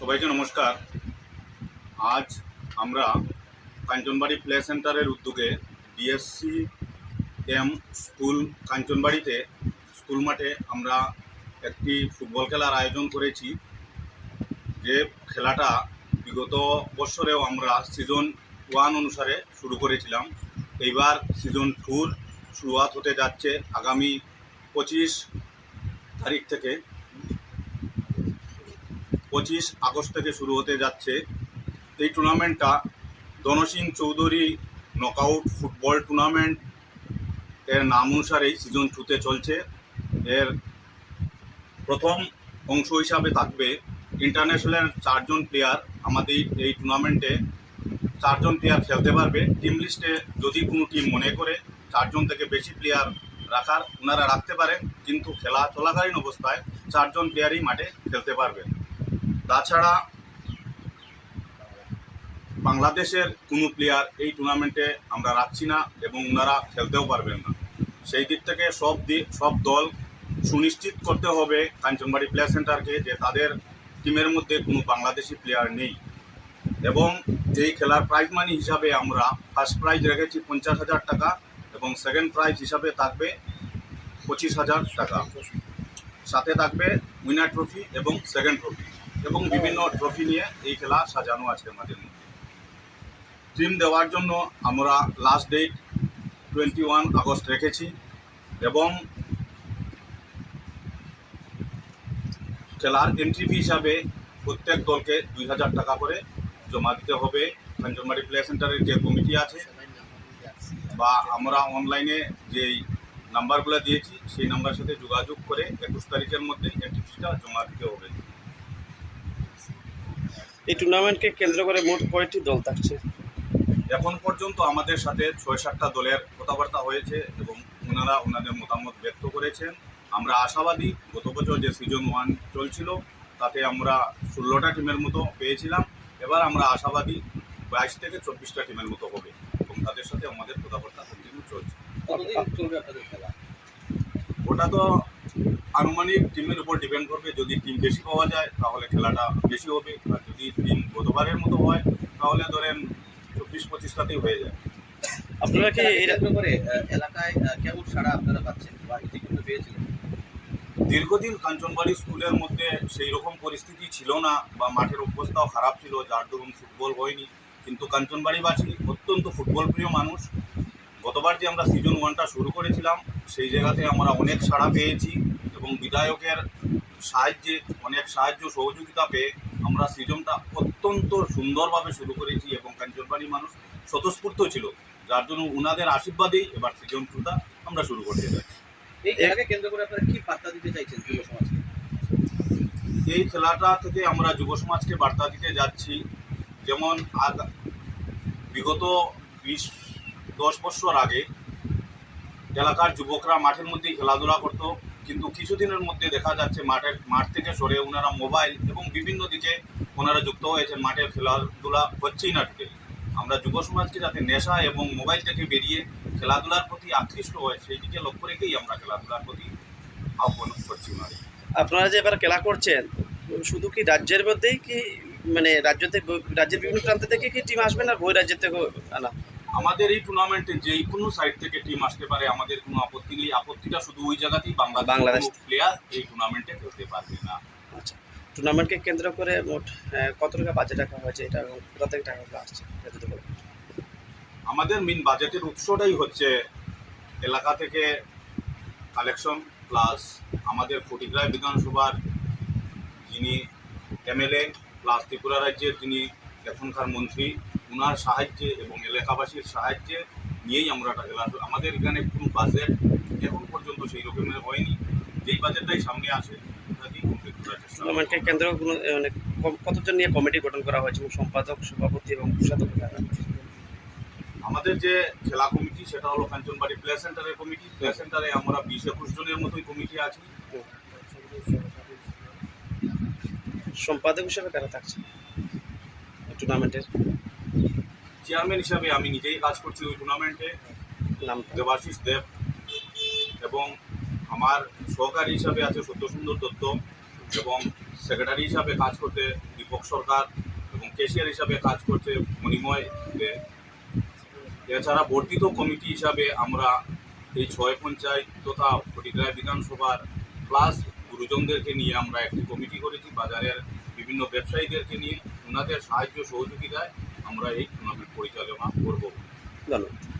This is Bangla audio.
সবাইকে নমস্কার। আজ আমরা কাঞ্চনবাড়ি প্লে সেন্টারের উদ্যোগে ডিএসসি এম স্কুল কাঞ্চনবাড়িতে, স্কুল মাঠে আমরা একটি ফুটবল খেলার আয়োজন করেছি। যে খেলাটা বিগত বছরেও আমরা সিজন ওয়ান অনুসারে শুরু করেছিলাম। এইবার সিজন টুর শুরুয়াত হতে যাচ্ছে আগামী পঁচিশ তারিখ থেকে। পঁচিশ আগস্ট থেকে শুরু হতে যাচ্ছে। এই টুর্নামেন্টটা Dhansingh Chowdhury knockout football tournament এর নাম অনুসারেই সিজন টুতে চলছে। এর প্রথম অংশ হিসাবে থাকবে ইন্টারন্যাশনাল চারজন প্লেয়ার আমাদের এই টুর্নামেন্টে চারজন প্লেয়ার খেলতে পারবে। টিম লিস্টে যদি কোনো টিম মনে করে চারজন থেকে বেশি প্লেয়ার রাখার, ওনারা রাখতে পারেন কিন্তু খেলা চলাকালীন অবস্থায় চারজন প্লেয়ারই মাঠে খেলতে পারবেন তাছাড়া বাংলাদেশের কোনো প্লেয়ার এই টুর্নামেন্টে আমরা রাখছি না এবং ওনারা খেলতেও পারবেন না। সেই দিক থেকে সব দিক সব দল সুনিশ্চিত করতে হবে কাঞ্চনবাড়ি প্লেয়ার সেন্টারকে যে তাদের টিমের মধ্যে কোনো বাংলাদেশি প্লেয়ার নেই। এবং যেই খেলার প্রাইজ মানি হিসাবে আমরা ফার্স্ট প্রাইজ রেখেছি পঞ্চাশ হাজার টাকা এবং সেকেন্ড প্রাইজ হিসাবে থাকবে পঁচিশ হাজার টাকা। সাথে থাকবে উইনার ট্রফি এবং সেকেন্ড ট্রফি এবং বিভিন্ন ট্রফি নিয়ে এই খেলা সাজানো আছে আমাদের মধ্যে। টিম দেওয়ার জন্য আমরা last date twenty one August রেখেছি এবং খেলার এন্ট্রি ফি হিসাবে প্রত্যেক দলকে দুই হাজার টাকা করে জমা দিতে হবে। কাঞ্চনবাড়ি প্লে সেন্টারের যে কমিটি আছে বা আমরা অনলাইনে যেই নাম্বারগুলো দিয়েছি, সেই নাম্বারের সাথে যোগাযোগ করে একুশ তারিখের মধ্যে এন্ট্রি ফিটা জমা দিতে হবে। এই টুর্নামেন্টকে কেন্দ্র করে মোট কয়টি দল থাকছে? এখন পর্যন্ত আমাদের সাথে ছয় সাতটা দলের কথাবার্তা হয়েছে এবং ওনারা ওনাদের মতামত ব্যক্ত করেছেন। আমরা আশাবাদী গত বছর যে সিজন ওয়ান চলছিল তাতে আমরা ষোলোটা টিমের মতো পেয়েছিলাম। এবার আমরা আশাবাদী বাইশ থেকে চব্বিশটা টিমের মতো হবে এবং তাদের সাথে আমাদের কথাবার্তা কন্টিনিউ চলছে। কতদিন চলবে আপনাদের খেলা? ওটা তো আনুমানিক টিমের উপর ডিপেন্ড করবে যদি টিম বেশি পাওয়া যায় তাহলে খেলাটা বেশি হবে। আর যদি টিম গতবারের মতো হয় তাহলে ধরেন চব্বিশ পঁচিশটাতেই হয়ে যায়। আপনারা কি এরা- করে এলাকায় কেমন সাড়া আপনারা পাচ্ছেন বা ইতিপূর্বে পেয়েছিলেন? দীর্ঘদিন কাঞ্চনবাড়ি স্কুলের মধ্যে সেই রকম পরিস্থিতি ছিল না বা মাঠের অবস্থাও খারাপ ছিল যার দরুন ফুটবল হয়নি। কিন্তু কাঞ্চনবাড়িবাসী অত্যন্ত ফুটবল প্রিয় মানুষ। গতবার যে আমরা সিজন ওয়ানটা শুরু করেছিলাম সেই জায়গাতে আমরা অনেক সাড়া পেয়েছি। এবং বিধায়কের সাহায্যে অনেক সাহায্য সহযোগিতা পেয়ে আমরা সিজনটা অত্যন্ত সুন্দরভাবে শুরু করেছি এবং কাঞ্চনবাড়ি মানুষ স্বতঃস্ফূর্ত ছিল। যার জন্য ওনাদের আশীর্বাদেই এবার সিজন টুটা আমরা শুরু করতে যাচ্ছি। এই খেলাকে কেন্দ্র করে আপনারা কি বার্তা দিতে চাইছেন যুব সমাজকে? এই খেলাটা থেকে আমরা যুব সমাজকে বার্তা দিতে যাচ্ছি। যেমন বিগত বিশ দশ বছর আগে এলাকার যুবকরা মাঠের মধ্যেই খেলাধুলা করতো। কিন্তু কিছুদিনের মধ্যে দেখা যাচ্ছে মাঠের, মাঠ থেকে সরে ওনারা মোবাইল এবং বিভিন্ন দিকে ওনারা যুক্ত হয়েছেন। মাঠের খেলাধুলা হচ্ছেই না টোটালি আমরা যুব সমাজকে যাতে নেশা এবং মোবাইল থেকে বেরিয়ে খেলাধুলার প্রতি আকৃষ্ট হয় সেই দিকে লক্ষ্য রেখেই আমরা খেলাধুলার প্রতি আহ্বান করছি ওনাদের। আপনারা যে এবার খেলা করছেন, শুধু কি রাজ্যের মধ্যেই কি মানে রাজ্য থেকে, রাজ্যের বিভিন্ন প্রান্ত থেকে কি টিম আসবে না বই রাজ্যের থেকে আনা? আমাদের এই টুর্নামেন্টে যেই কোনো সাইড থেকে টিম আসতে পারে আমাদের কোনো আপত্তি নেই। আপত্তিটা শুধু ওই জায়গাতেই বাংলাদেশ বাংলাদেশ। প্লেয়ার এই টুর্নামেন্টে খেলতে পারবে না। আচ্ছা। টুর্নামেন্টকে কেন্দ্র করে মোট কত টাকা বাজেট রাখা হয়েছে? এটা এবং কোথা থেকে টাকাগুলো আসছে। আমাদের মেন বাজেটের উৎসটাই হচ্ছে এলাকা থেকে কালেকশন প্লাস আমাদের ফটিগ্রায় বিধানসভার যিনি এমএলএ প্লাস ত্রিপুরা রাজ্যের যিনি এখনকার মন্ত্রী ওনার সাহায্যে এবং এলাকাবাসীর সাহায্যে নিয়েই আমরা এটা খেলা আমাদের এখানে কোনো বাজেট এখন পর্যন্ত সেই রকমের হয়নি। যেই বাজেটটাই সামনে আসে কেন্দ্র কোনো, মানে কতজন নিয়ে কমিটি গঠন করা হয়েছে? এবং সম্পাদক সভাপতি এবং কোষাধ্যক্ষ আমাদের যে খেলা কমিটি সেটা হলো কাঞ্চনবাড়ি প্লে সেন্টারের কমিটি প্লে সেন্টারে আমরা বিশ একুশ জনের মতোই কমিটি আছি। সম্পাদক হিসেবে কারা থাকছে টুর্নামেন্টের চেয়ারম্যান হিসাবে আমি নিজেই কাজ করছি ওই টুর্নামেন্টে নাম দেবাশিস দেব এবং আমার সহকারী হিসাবে আছে সত্যসুন্দর দত্ত এবং সেক্রেটারি হিসাবে কাজ করতে দীপক সরকার এবং কেশিয়ার হিসাবে কাজ করতে মণিময় দে। এছাড়া বর্ধিত কমিটি হিসাবে আমরা এই ছয় পঞ্চায়েত তথা ফটিকরায় বিধানসভার প্লাস গুরুজনদেরকে নিয়ে আমরা একটি কমিটি করেছি বাজারের বিভিন্ন ব্যবসায়ীদেরকে নিয়ে। ওনাদের সাহায্য সহযোগিতায় আমরা এই টুর্নামেন্ট পরিচালনা করব। ধন্যবাদ